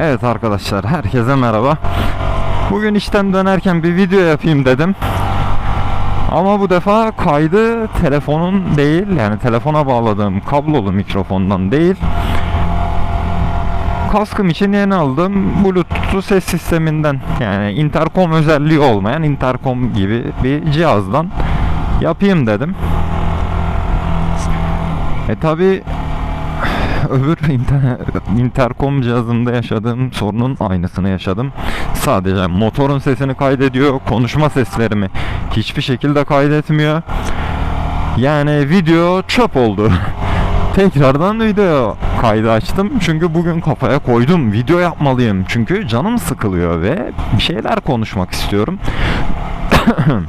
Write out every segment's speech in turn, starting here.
Evet arkadaşlar herkese merhaba. Bugün işten dönerken bir video yapayım dedim. Ama bu defa kaydı telefonun değil yani telefona bağladığım kablolu mikrofondan değil. Kaskım için yeni aldım Bluetooth ses sisteminden yani interkom özelliği olmayan interkom gibi bir cihazdan yapayım dedim. E tabi öbür inter, interkom cihazında yaşadığım sorunun aynısını yaşadım. Sadece motorun sesini kaydediyor, konuşma seslerimi hiçbir şekilde kaydetmiyor. Yani video çöp oldu. Tekrardan video kaydı açtım çünkü bugün kafaya koydum video yapmalıyım çünkü canım sıkılıyor ve bir şeyler konuşmak istiyorum.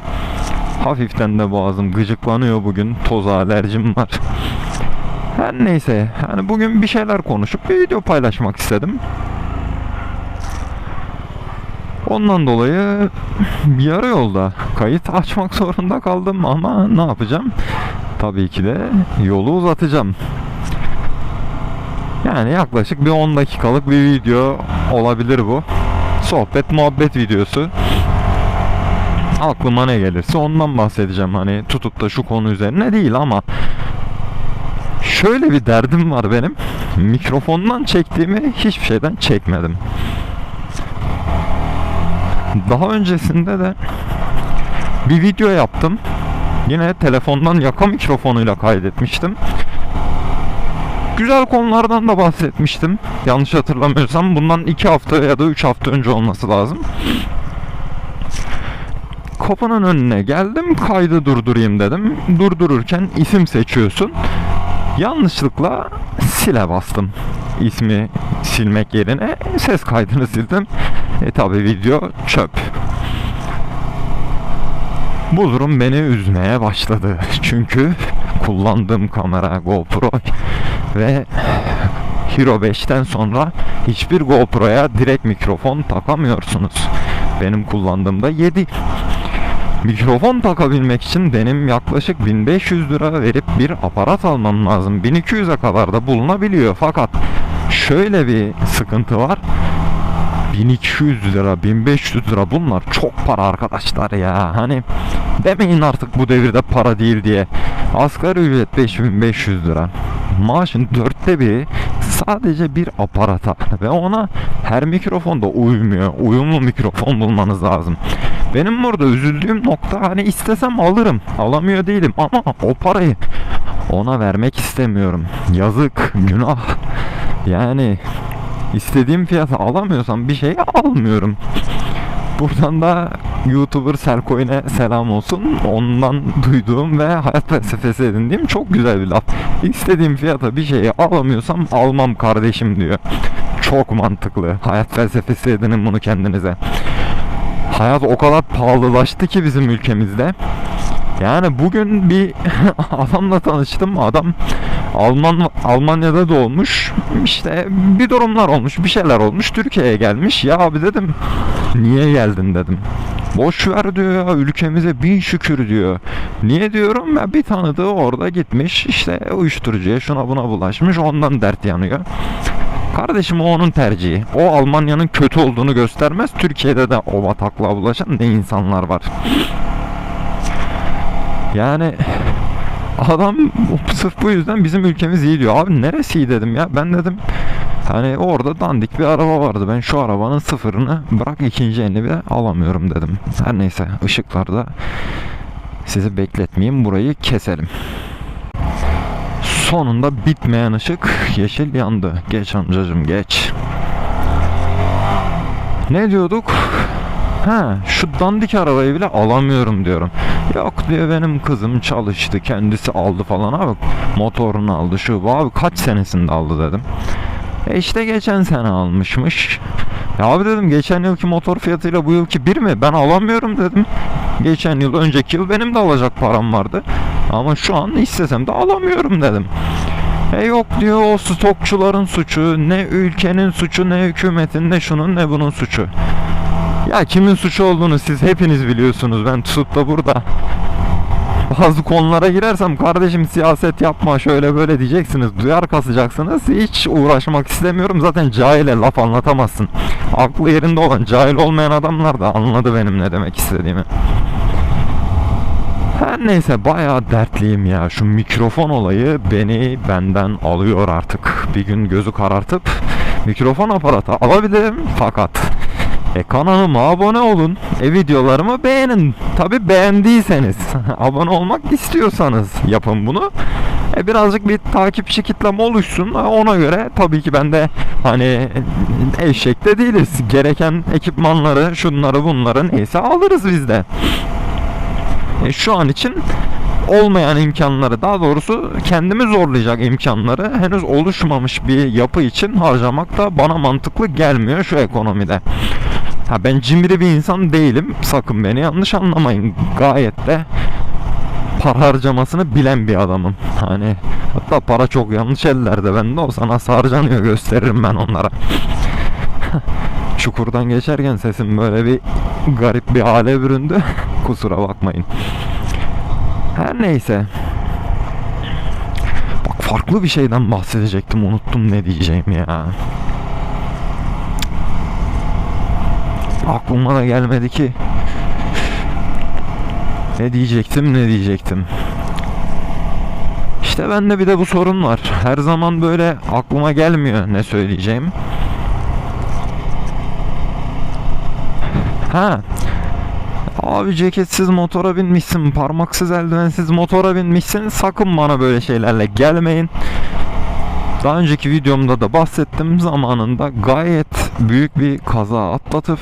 Hafiften de boğazım gıcıklanıyor bugün toz alerjim var. Her neyse yani bugün bir şeyler konuşup bir video paylaşmak istedim. Ondan dolayı yarı yolda kayıt açmak zorunda kaldım ama ne yapacağım? Tabii ki de yolu uzatacağım. Yani yaklaşık bir 10 dakikalık bir video olabilir bu. Sohbet muhabbet videosu. Aklıma ne gelirse ondan bahsedeceğim. Hani tutup da şu konu üzerine değil ama şöyle bir derdim var benim. Mikrofondan çektiğimi hiçbir şeyden çekmedim. Daha öncesinde de bir video yaptım. Yine telefondan yaka mikrofonuyla kaydetmiştim. Güzel konulardan da bahsetmiştim. Yanlış hatırlamıyorsam bundan 2 hafta ya da 3 hafta önce olması lazım. Kapının önüne geldim kaydı durdurayım dedim. Durdururken isim seçiyorsun. Yanlışlıkla sile bastım. İsmi silmek yerine ses kaydını sildim. E tabi video çöp. Bu durum beni üzmeye başladı. Çünkü kullandığım kamera GoPro ve Hero 5'ten sonra hiçbir GoPro'ya direkt mikrofon takamıyorsunuz. Benim kullandığımda 7. Mikrofon takabilmek için benim yaklaşık 1500 lira verip bir aparat almam lazım. 1200'e kadar da bulunabiliyor. Fakat şöyle bir sıkıntı var. 1200 lira, 1500 lira bunlar çok para arkadaşlar ya. Hani demeyin artık bu devirde para değil diye. Asgari ücret 5500 lira. Maaşın dörtte biri sadece bir aparata ve ona her mikrofon da uymuyor. Uyumlu mikrofon bulmanız lazım. Benim burada üzüldüğüm nokta hani istesem alırım. Alamıyor değilim ama o parayı ona vermek istemiyorum. Yazık, günah. Yani istediğim fiyata alamıyorsam bir şey almıyorum. Buradan da YouTuber Serkoyne selam olsun. Ondan duyduğum ve hayat felsefesi edindiğim çok güzel bir laf. İstediğim fiyata bir şeyi alamıyorsam almam kardeşim diyor. Çok mantıklı. Hayat felsefesi edinin bunu kendinize. Hayat o kadar pahalılaştı ki bizim ülkemizde. Yani bugün bir adamla tanıştım. Adam Alman Almanya'da doğmuş. İşte bir durumlar olmuş, bir şeyler olmuş. Türkiye'ye gelmiş. Ya abi dedim, niye geldin dedim. Boş ver diyor ya ülkemize bin şükür diyor. Niye diyorum ya bir tanıdığı orada gitmiş işte uyuşturucuya şuna buna bulaşmış ondan dert yanıyor. Kardeşim o onun tercihi. O Almanya'nın kötü olduğunu göstermez. Türkiye'de de o bataklığa bulaşan ne insanlar var. Yani adam sırf bu yüzden bizim ülkemiz iyi diyor. Abi neresi iyi dedim ya. Ben dedim hani orada dandik bir araba vardı. Ben şu arabanın sıfırını bırak ikinci elini bile alamıyorum dedim. Her neyse ışıklarda sizi bekletmeyeyim. Burayı keselim. Sonunda bitmeyen ışık yeşil yandı. Geç amcacım geç. Ne diyorduk? Ha, şu dandik arabayı bile alamıyorum diyorum. Yok diyor benim kızım çalıştı kendisi aldı falan abi motorunu aldı şu abi kaç senesinde aldı dedim. E işte geçen sene almışmış. Ya abi dedim geçen yılki motor fiyatıyla bu yılki bir mi? Ben alamıyorum dedim. Geçen yıl önceki yıl benim de alacak param vardı. Ama şu an istesem de alamıyorum dedim. E yok diyor o stokçuların suçu, ne ülkenin suçu, ne hükümetin, ne şunun ne bunun suçu. Ya kimin suçu olduğunu siz hepiniz biliyorsunuz. Ben tutup da burada bazı konulara girersem kardeşim siyaset yapma şöyle böyle diyeceksiniz. Duyar kasacaksınız. Hiç uğraşmak istemiyorum. Zaten cahile laf anlatamazsın. Aklı yerinde olan cahil olmayan adamlar da anladı benim ne demek istediğimi. Her neyse bayağı dertliyim ya. Şu mikrofon olayı beni benden alıyor artık. Bir gün gözü karartıp mikrofon aparatı alabilirim fakat e kanalıma abone olun. E videolarımı beğenin. Tabi beğendiyseniz. abone olmak istiyorsanız yapın bunu. E birazcık bir takipçi kitlem oluşsun. E, Ona göre tabii ki ben de hani eşek de değiliz. Gereken ekipmanları, şunları bunları neyse alırız biz de. E, şu an için olmayan imkanları daha doğrusu kendimi zorlayacak imkanları henüz oluşmamış bir yapı için harcamak da bana mantıklı gelmiyor şu ekonomide. Ha ben cimri bir insan değilim. Sakın beni yanlış anlamayın. Gayet de para harcamasını bilen bir adamım. Hani hatta para çok yanlış ellerde bende olsa nasıl harcanıyor gösteririm ben onlara. Çukurdan geçerken sesim böyle bir garip bir hale büründü. Kusura bakmayın. Her neyse. Bak farklı bir şeyden bahsedecektim. Unuttum ne diyeceğim ya. Aklıma da gelmedi ki. Ne diyecektim ne diyecektim. İşte bende bir de bu sorun var. Her zaman böyle aklıma gelmiyor ne söyleyeceğim. Ha. Abi ceketsiz motora binmişsin, parmaksız eldivensiz motora binmişsin. Sakın bana böyle şeylerle gelmeyin. Daha önceki videomda da bahsettim zamanında gayet büyük bir kaza atlatıp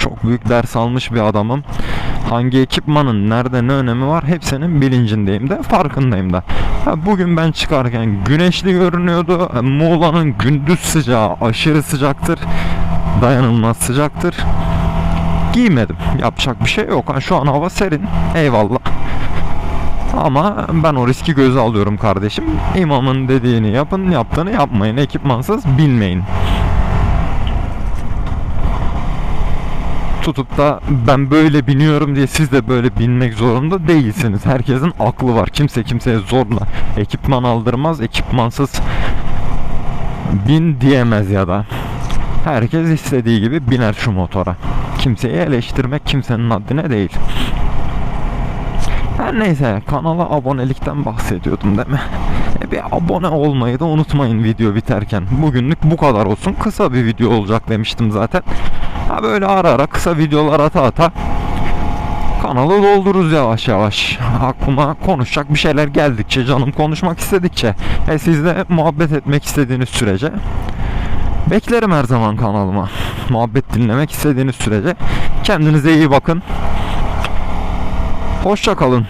çok büyük ders almış bir adamım. Hangi ekipmanın nerede ne önemi var hepsinin bilincindeyim de farkındayım da. Ha, bugün ben çıkarken güneşli görünüyordu. Muğla'nın gündüz sıcağı aşırı sıcaktır. Dayanılmaz sıcaktır. Giymedim. Yapacak bir şey yok. Ha, şu an hava serin. Eyvallah. Ama ben o riski göze alıyorum kardeşim. İmamın dediğini yapın, yaptığını yapmayın. Ekipmansız binmeyin. Tutup da ben böyle biniyorum diye siz de böyle binmek zorunda değilsiniz. Herkesin aklı var. Kimse kimseye zorla ekipman aldırmaz. Ekipmansız bin diyemez ya da. Herkes istediği gibi biner şu motora. Kimseyi eleştirmek kimsenin haddine değil. Her neyse kanala abonelikten bahsediyordum değil mi? E bir abone olmayı da unutmayın video biterken. Bugünlük bu kadar olsun. Kısa bir video olacak demiştim zaten. Ha böyle ara ara kısa videolar ata ata kanalı doldururuz yavaş yavaş. Aklıma konuşacak bir şeyler geldikçe, canım konuşmak istedikçe. E siz de muhabbet etmek istediğiniz sürece beklerim her zaman kanalıma. Muhabbet dinlemek istediğiniz sürece. Kendinize iyi bakın. Hoşça kalın.